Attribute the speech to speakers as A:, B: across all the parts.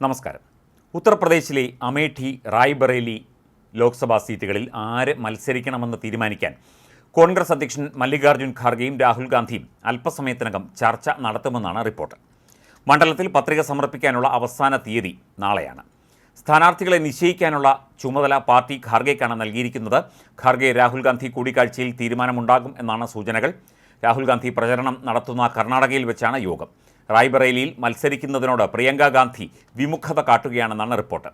A: നമസ്കാരം. ഉത്തർപ്രദേശിലെ അമേഠി റായ്ബറേലി ലോക്സഭാ സീറ്റുകളിൽ ആര് മത്സരിക്കണമെന്ന് തീരുമാനിക്കാൻ കോൺഗ്രസ് അധ്യക്ഷൻ മല്ലികാർജുൻ ഖാർഗെയും രാഹുൽ ഗാന്ധിയും അല്പസമയത്തിനകം ചർച്ച നടത്തുമെന്നാണ് റിപ്പോർട്ട്. മണ്ഡലത്തിൽ പത്രിക സമർപ്പിക്കാനുള്ള അവസാന തീയതി നാളെയാണ്. സ്ഥാനാർത്ഥികളെ നിശ്ചയിക്കാനുള്ള ചുമതല പാർട്ടി ഖാർഗെക്കാണ് നൽകിയിരിക്കുന്നത്. ഖാർഗെ രാഹുൽ ഗാന്ധി കൂടിക്കാഴ്ചയിൽ തീരുമാനമുണ്ടാകും എന്നാണ് സൂചനകൾ. രാഹുൽ ഗാന്ധി പ്രചരണം നടത്തുന്ന കർണാടകയിൽ വെച്ചാണ് യോഗം. റായ്ബറേലിയിൽ മത്സരിക്കുന്നതിനോട് പ്രിയങ്ക ഗാന്ധി വിമുഖത കാട്ടുകയാണെന്നാണ് റിപ്പോർട്ട്.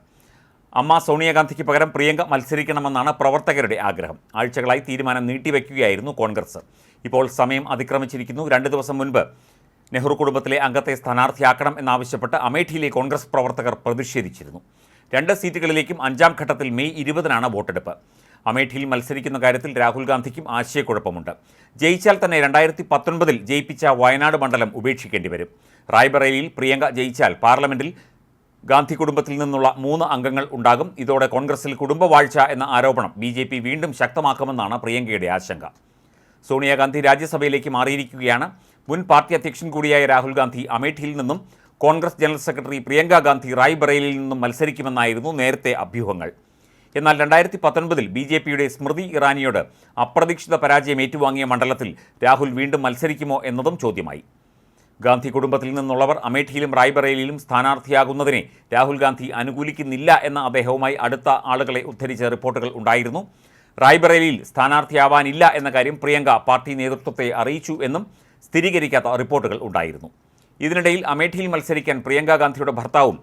A: അമ്മ സോണിയാഗാന്ധിക്ക് പകരം പ്രിയങ്ക മത്സരിക്കണമെന്നാണ് പ്രവർത്തകരുടെ ആഗ്രഹം. ആഴ്ചകളായി തീരുമാനം നീട്ടിവെക്കുകയായിരുന്നു കോൺഗ്രസ്. ഇപ്പോൾ സമയം അതിക്രമിച്ചിരിക്കുന്നു. രണ്ട് ദിവസം മുൻപ് നെഹ്റു കുടുംബത്തിലെ അംഗത്തെ സ്ഥാനാർത്ഥിയാക്കണം എന്നാവശ്യപ്പെട്ട് അമേഠിയിലെ കോൺഗ്രസ് പ്രവർത്തകർ പ്രതിഷേധിച്ചിരുന്നു. രണ്ട് സീറ്റുകളിലേക്കും അഞ്ചാം ഘട്ടത്തിൽ മെയ് ഇരുപതിനാണ് വോട്ടെടുപ്പ്. അമേഠിയിൽ മത്സരിക്കുന്ന കാര്യത്തിൽ രാഹുൽ ഗാന്ധിക്കും ആശയക്കുഴപ്പമുണ്ട്. ജയിച്ചാൽ തന്നെ രണ്ടായിരത്തി പത്തൊൻപതിൽ ജയിപ്പിച്ച വയനാട് മണ്ഡലം ഉപേക്ഷിക്കേണ്ടി വരും. റായ്ബറേലിയിൽ പ്രിയങ്ക ജയിച്ചാൽ പാർലമെന്റിൽ ഗാന്ധി കുടുംബത്തിൽ നിന്നുള്ള മൂന്ന് അംഗങ്ങൾ ഉണ്ടാകും. ഇതോടെ കോൺഗ്രസിൽ കുടുംബവാഴ്ച എന്ന ആരോപണം ബി ജെ പി വീണ്ടും ശക്തമാക്കുമെന്നാണ് പ്രിയങ്കയുടെ ആശങ്ക. സോണിയാഗാന്ധി രാജ്യസഭയിലേക്ക് മാറിയിരിക്കുകയാണ്. മുൻ പാർട്ടി അധ്യക്ഷൻ കൂടിയായ രാഹുൽ ഗാന്ധി അമേഠിയിൽ നിന്നും Congress general secretary Priyanka Gandhi റായ്ബറേലിയിൽ നിന്നും മത്സരിക്കുമെന്നായിരുന്നു നേരത്തെ അഭ്യൂഹങ്ങൾ. എന്നാൽ രണ്ടായിരത്തി പത്തൊൻപതിൽ ബി ജെ പിയുടെ സ്മൃതി ഇറാനിയോട് അപ്രതീക്ഷിത പരാജയം ഏറ്റുവാങ്ങിയ മണ്ഡലത്തിൽ രാഹുൽ വീണ്ടും മത്സരിക്കുമോ എന്നതും ചോദ്യമായി. ഗാന്ധി കുടുംബത്തിൽ നിന്നുള്ളവർ അമേഠിയിലും റായ്ബറേലിയിലും സ്ഥാനാർത്ഥിയാകുന്നതിനെ രാഹുൽ ഗാന്ധി അനുകൂലിക്കുന്നില്ല എന്ന അദ്ദേഹവുമായി അടുത്ത ആളുകളെ ഉദ്ധരിച്ച റിപ്പോർട്ടുകൾ ഉണ്ടായിരുന്നു. റായ്ബറേലിയിൽ സ്ഥാനാർത്ഥിയാവാനില്ല എന്ന കാര്യം പ്രിയങ്ക പാർട്ടി നേതൃത്വത്തെ അറിയിച്ചു എന്നും സ്ഥിരീകരിക്കാത്ത റിപ്പോർട്ടുകൾ ഉണ്ടായിരുന്നു. ഇതിനിടയിൽ അമേഠിയിൽ മത്സരിക്കാൻ പ്രിയങ്ക ഗാന്ധിയുടെ ഭർത്താവും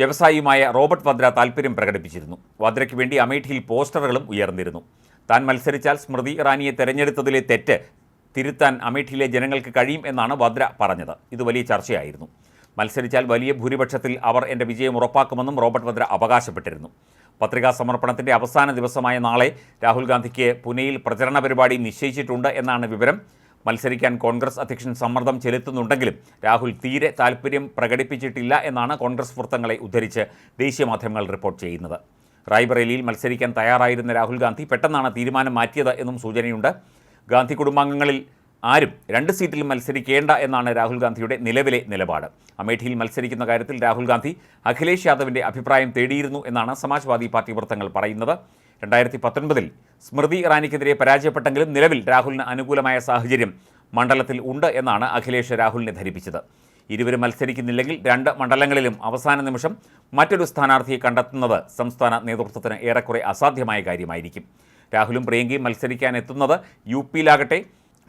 A: വ്യവസായിയുമായ റോബർട്ട് വദ്ര താൽപ്പര്യം പ്രകടിപ്പിച്ചിരുന്നു. വദ്രയ്ക്ക് വേണ്ടി അമേഠിയിൽ പോസ്റ്ററുകളും ഉയർന്നിരുന്നു. താൻ മത്സരിച്ചാൽ സ്മൃതി ഇറാനിയെ തെരഞ്ഞെടുത്തതിലെ തെറ്റ് തിരുത്താൻ അമേഠിയിലെ ജനങ്ങൾക്ക് കഴിയും എന്നാണ് വദ്ര പറഞ്ഞത്. ഇത് വലിയ ചർച്ചയായിരുന്നു. മത്സരിച്ചാൽ വലിയ ഭൂരിപക്ഷത്തിൽ അവർ എന്റെ വിജയം ഉറപ്പാക്കുമെന്നും റോബർട്ട് വദ്ര അവകാശപ്പെട്ടിരുന്നു. പത്രികാ സമർപ്പണത്തിന്റെ അവസാന ദിവസമായ നാളെ രാഹുൽ ഗാന്ധിക്ക് പുനെയിൽ പ്രചരണ പരിപാടി നിശ്ചയിച്ചിട്ടുണ്ട് എന്നാണ് വിവരം. മത്സരിക്കാൻ കോൺഗ്രസ് അധ്യക്ഷൻ സമ്മർദ്ദം ചെലുത്തുന്നുണ്ടെങ്കിലും രാഹുൽ തീരെ താൽപ്പര്യം പ്രകടിപ്പിച്ചിട്ടില്ല എന്നാണ് കോൺഗ്രസ് വൃത്തങ്ങളെ ഉദ്ധരിച്ച് ദേശീയ മാധ്യമങ്ങൾ റിപ്പോർട്ട് ചെയ്യുന്നത്. റായ്ബറേലിയിൽ മത്സരിക്കാൻ തയ്യാറായിരുന്ന രാഹുൽ ഗാന്ധി പെട്ടെന്നാണ് തീരുമാനം മാറ്റിയത് എന്നും സൂചനയുണ്ട്. ഗാന്ധി കുടുംബാംഗങ്ങളിൽ ആരും രണ്ട് സീറ്റിൽ മത്സരിക്കേണ്ട എന്നാണ് രാഹുൽ ഗാന്ധിയുടെ നിലവിലെ നിലപാട്. അമേഠിയിൽ മത്സരിക്കുന്ന കാര്യത്തിൽ രാഹുൽ ഗാന്ധി അഖിലേഷ് യാദവിന്റെ അഭിപ്രായം തേടിയിരുന്നു എന്നാണ് സമാജ്വാദി പാർട്ടി വൃത്തങ്ങൾ പറയുന്നത്. രണ്ടായിരത്തി പത്തൊൻപതിൽ സ്മൃതി ഇറാനിക്കെതിരെ പരാജയപ്പെട്ടെങ്കിലും നിലവിൽ രാഹുലിന് അനുകൂലമായ സാഹചര്യം മണ്ഡലത്തിൽ ഉണ്ട് എന്നാണ് അഖിലേഷ് രാഹുലിനെ ധരിപ്പിച്ചത്. ഇരുവരും മത്സരിക്കുന്നില്ലെങ്കിൽ രണ്ട് മണ്ഡലങ്ങളിലും അവസാന നിമിഷം മറ്റൊരു സ്ഥാനാർത്ഥിയെ കണ്ടെത്തുന്നത് സംസ്ഥാന നേതൃത്വത്തിന് ഏറെക്കുറെ അസാധ്യമായ കാര്യമായിരിക്കും. രാഹുലും പ്രിയങ്കയും മത്സരിക്കാൻ എത്തുന്നത് യു പിയിലാകട്ടെ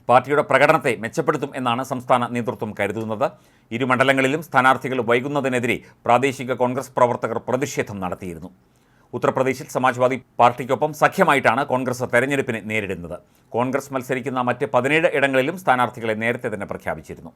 A: പാർട്ടിയുടെ പ്രകടനത്തെ മെച്ചപ്പെടുത്തും എന്നാണ് സംസ്ഥാന നേതൃത്വം കരുതുന്നത്. ഇരു മണ്ഡലങ്ങളിലും സ്ഥാനാർത്ഥികൾ വൈകുന്നതിനെതിരെ പ്രാദേശിക കോൺഗ്രസ് പ്രവർത്തകർ പ്രതിഷേധം നടത്തിയിരുന്നു. ഉത്തർപ്രദേശിൽ സമാജ്വാദി പാർട്ടിക്കൊപ്പം സഖ്യമായിട്ടാണ് കോൺഗ്രസ് തെരഞ്ഞെടുപ്പിനെ നേരിടുന്നത്. കോൺഗ്രസ് മത്സരിക്കുന്ന മറ്റ് പതിനേഴ് ഇടങ്ങളിലും സ്ഥാനാർത്ഥികളെ നേരത്തെ തന്നെ പ്രഖ്യാപിച്ചിരുന്നു.